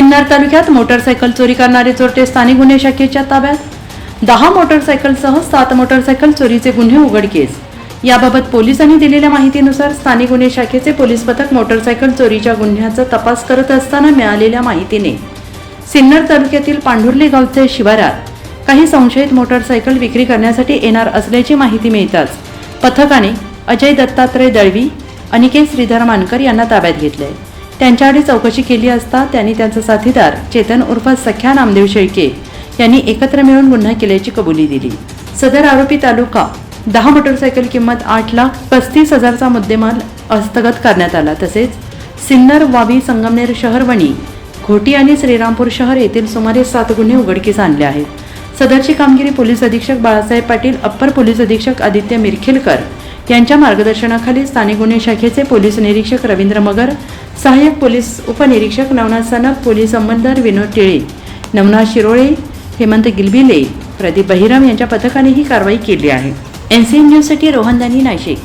सिन्नर तालुक्यात मोटरसायकल चोरी करणारे चोरटे स्थानिक गुन्हे शाखेच्या ताब्यात. दहा मोटरसायकलसह सात मोटरसायकल चोरीचे गुन्हे उघडकीस याबाबत पोलिसांनी दिलेल्या माहितीनुसार स्थानिक गुन्हे शाखेचे पोलीस पथक मोटरसायकल चोरीच्या गुन्ह्याचा तपास करत असताना मिळालेल्या माहितीने. सिन्नर तालुक्यातील पांढुर्ली गावचे शिवारात काही संशयित मोटरसायकल विक्री करण्यासाठी येणार असल्याची माहिती मिळताच पथकाने अजय दत्तात्रय दळवी अनिकेत श्रीधर मानकर यांना ताब्यात घेतले. त्यांच्याकडे चौकशी केली असता त्यांनी त्यांचा साथीदार चेतन उर्फ सख्या नामदेव शेळके यांनी एकत्र मिळून गुन्हा केल्याची कबुली दिली. सदर आरोपी तालुका दहा मोटरसायकल किंमत आठ लाख पस्तीस हजारचा मुद्देमाल हस्तगत करण्यात आला. तसेच सिन्नर वावी संगमनेर शहर वणी घोटी आणि श्रीरामपूर शहर येथील सुमारे सात गुन्हे उघडकीस आणले आहेत. सदरची कामगिरी पोलीस अधीक्षक बाळासाहेब पाटील अप्पर पोलीस अधीक्षक आदित्य मिरखिलकर यांच्या मार्गदर्शनाखाली स्थानिक गुन्हे शाखेचे पोलीस निरीक्षक रवींद्र मगर सहाय्यक पोलीस उपनिरीक्षक नवनाथ सनप पोलीस अंमलदार विनोद टिळे नवनाथ शिरोळे हेमंत गिलबिले प्रदीप बहिराम यांच्या पथकाने ही कारवाई केली आहे. एन सी एम न्यूजसाठी रोहन दानी नाशिक.